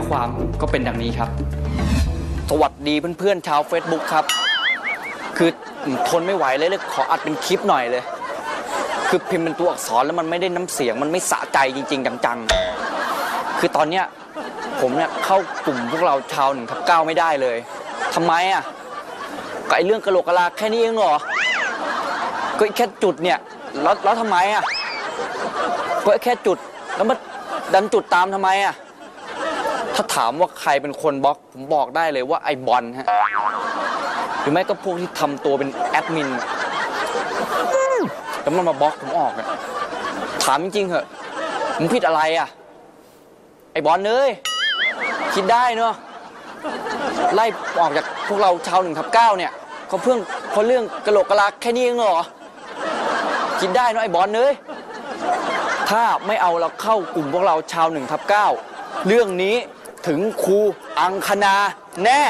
อความก็เป็นดังนี้ครับ สวัสดีเพื่อนๆชาว Facebook ครับ คือทนไม่ไหวเลยเลยขออัดเป็นคลิปหน่อยเลย คือพิมพ์เป็นตัวอักษรแล้วมันไม่ได้น้ำเสียง มันไม่สะใจจริง ๆ จังๆ คือตอนเนี้ยผมเนี่ยเข้ากลุ่มพวกเราชาวหนึ่งทับเก้าไม่ได้เลยทำไมอะก็ไอเรื่องกระโหลกกะลาแค่นี้เองเหรอ ก็แค่จุดเนี่ยแล้วแล้วทำไมอะก็แค่จุดแล้วมาดันจุดตามทำไมอะ ถ้าถามว่าใครเป็นคนบล็อก ผมบอกได้เลยว่าไอบอลฮะ หรือไม่ก็พวกที่ทำตัวเป็นแอดมินแล้วมันมาบล็อกผมออกอะถามจริงๆเหอะผมผิดอะไรอะไอบอลเอ้ยคิดได้เนอะไล่ออกจากพวกเราชาวหนึ่งทับเก้าเนี่ยเขาเพิ่งเพราะเรื่องกระโหลกกระลาแค่นี้เองเหรอคิดได้เนอะไอ้บอลเอ้ยถ้าไม่เอาเราเข้ากลุ่มพวกเราชาวหนึ่งทับเก้าเรื่องนี้ ถึงครูอังคณาแน่